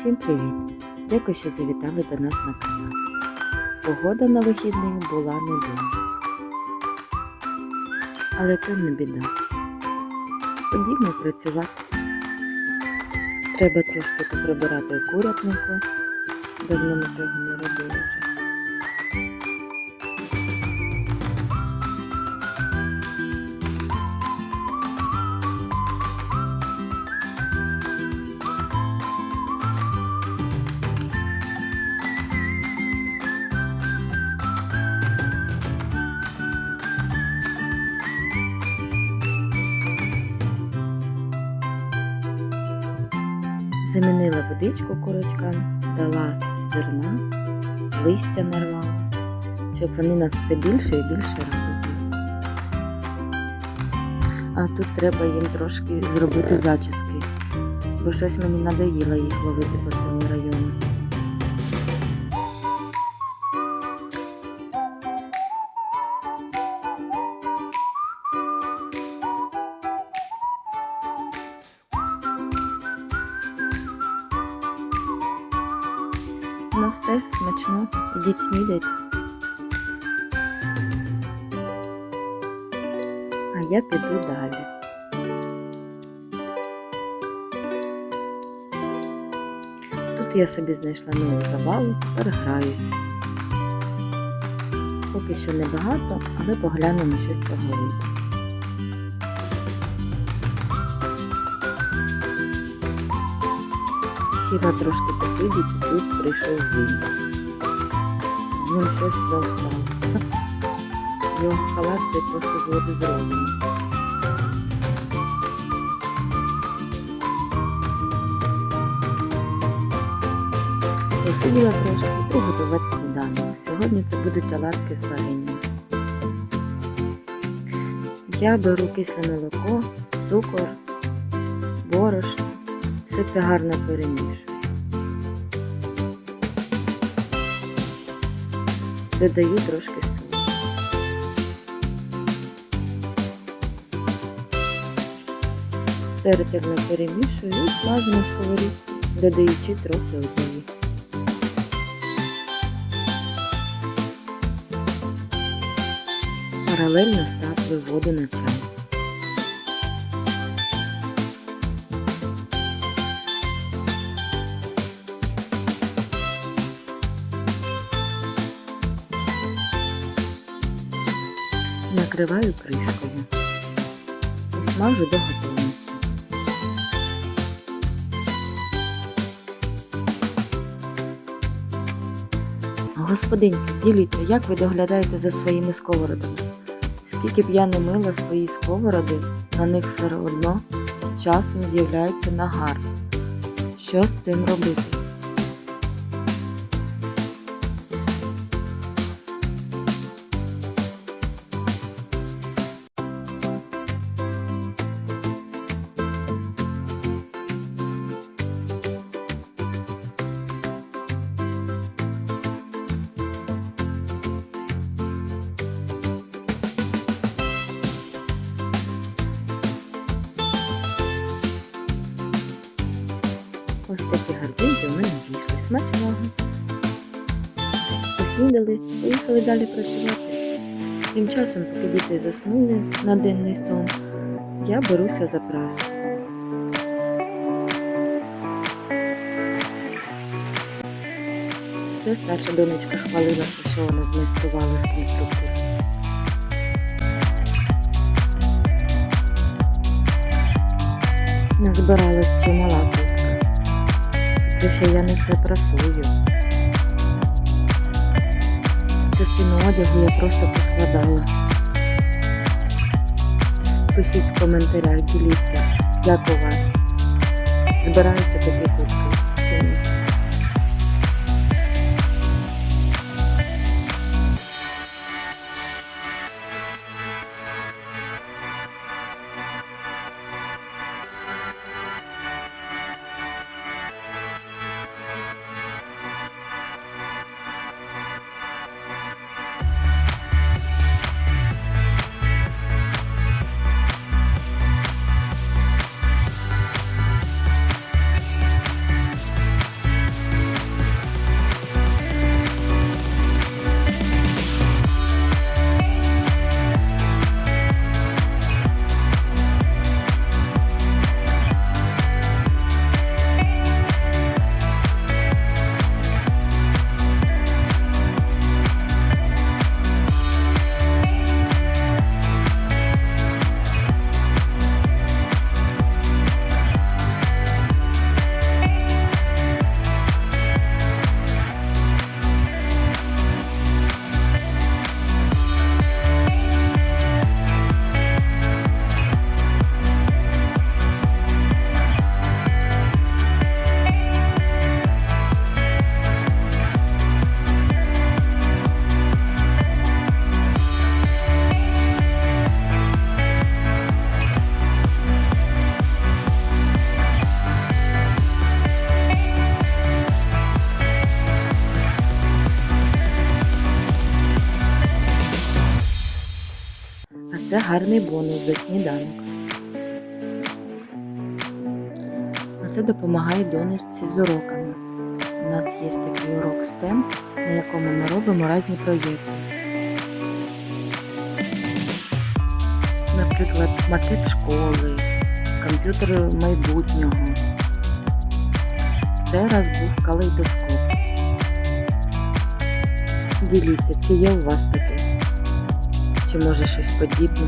Всім привіт! Дякую, що завітали до нас на канал. Погода на вихідних була не дуже. Але то не біда. Ходімо працювати. Треба трошки поприбирати курятнику. Давно ми цього не робили вже. Замінила водичку курочкам, дала зерна, листя нарвала, щоб вони нас все більше і більше радували. А тут треба їм трошки зробити зачіски, бо щось мені надоїло їх ловити по всьому району. Ну все, смачно, ідіть снідайте. А я піду далі. Тут я собі знайшла нову забаву, тепер граюся. Поки що небагато, але поглянемо, що з цього вийде. Сіла трошки посидіти, тут прийшов він. З ним щось знов сталося. Його халат цей просто з води зроблений. Посиділа трошки, йду готувати сніданок. Сьогодні це будуть оладки з варенням. Я беру кисле молоко, цукор, борошно. Все це гарно перемішую. Додаю трошки солі. Все перемішую і смажу на сковорідці, додаючи трохи олії. Паралельно ставлю воду на чай. Накриваю кришкою і смажу до готовності. Господинки, діліться, як ви доглядаєте за своїми сковородами. Скільки б я не мила свої сковороди, на них все одно з часом з'являється нагар. Що з цим робити? Ось такі гарбинки в мене вийшли. Смачного. Поснідали, поїхали далі працювати. Тим часом, поки діти заснули на денний сон, я беруся за прасу. Це старша донечка хвалила, що вона змайструвала з конструктора. Назбиралась чимала. Це ще я не все прасую. Частину одягу я просто поскладала. Пишіть в коментарях, діліться, як у вас. Збираються такі куртки гарний бонус за сніданок. А це допомагає донечці з уроками. У нас є такий урок STEM, на якому ми робимо різні проєкти. Наприклад, макет школи, комп'ютер майбутнього. В цей раз був калейдоскоп. Діліться, чи є у вас таке? Чи може щось подібне?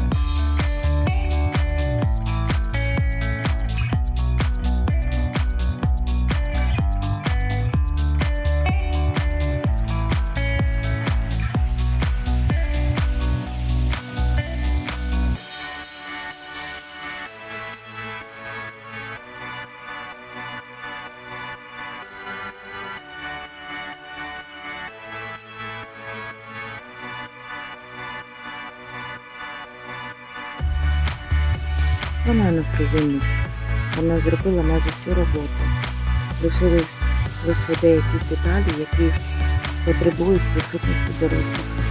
Вона у нас розумничка. Вона зробила майже всю роботу. Лишились лише деякі деталі, які потребують присутності дорослих.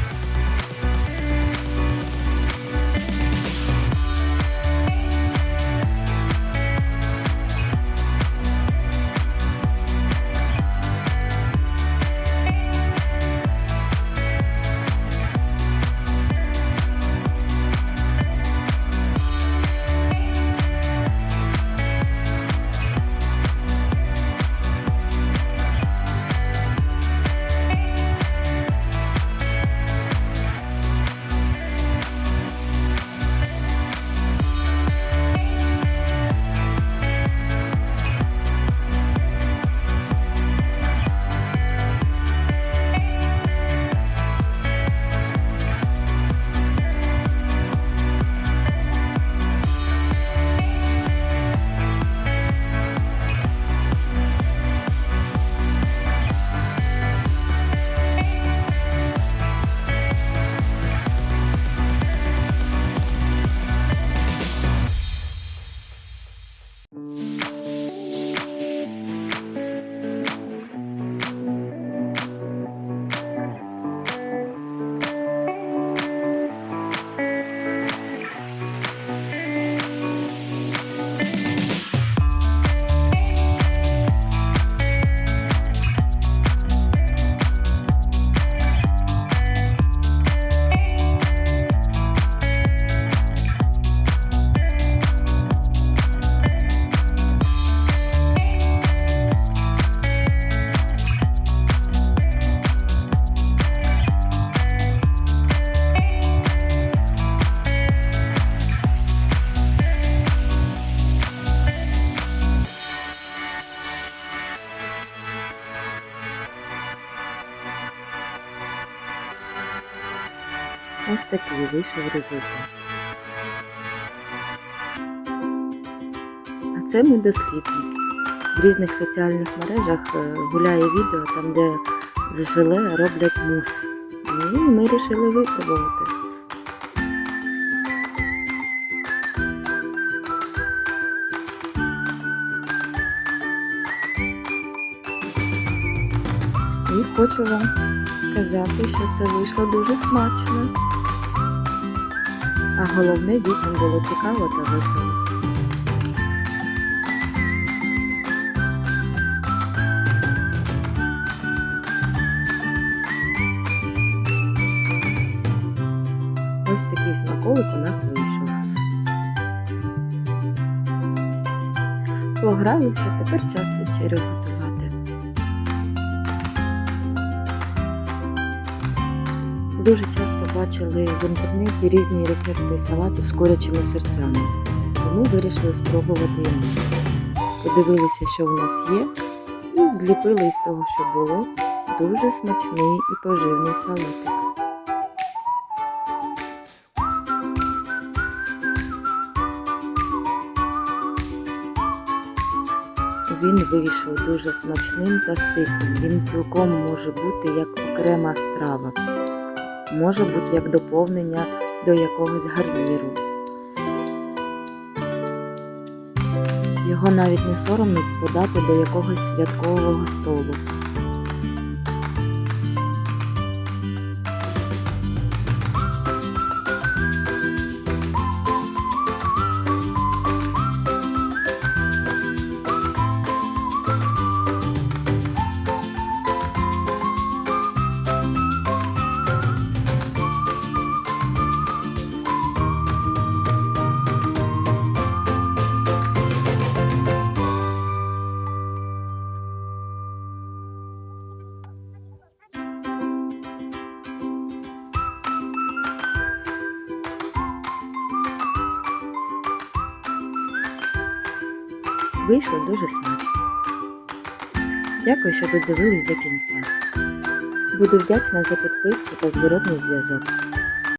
Ось такий вийшов результат. А це мій дослідник. В різних соціальних мережах е, гуляє відео, там де з желе роблять мус. І ми вирішили випробувати. І хочу вам сказати, що це вийшло дуже смачно. А головне дітям було цікаво та весело. Ось такий смаколик у нас вийшов. Погралися, тепер час вечерю готувати. Дуже часто бачили в інтернеті різні рецепти салатів з курячими серцями, тому вирішили спробувати і. Подивилися, що в нас є, і зліпили із того, що було, дуже смачний і поживний салатик. Він вийшов дуже смачним та ситним. Він цілком може бути як окрема страва, може бути як доповнення до якогось гарніру. Його навіть не соромно подати до якогось святкового столу. Вийшло дуже смачно. Дякую, що додивились до кінця. Буду вдячна за підписку та зворотний зв'язок.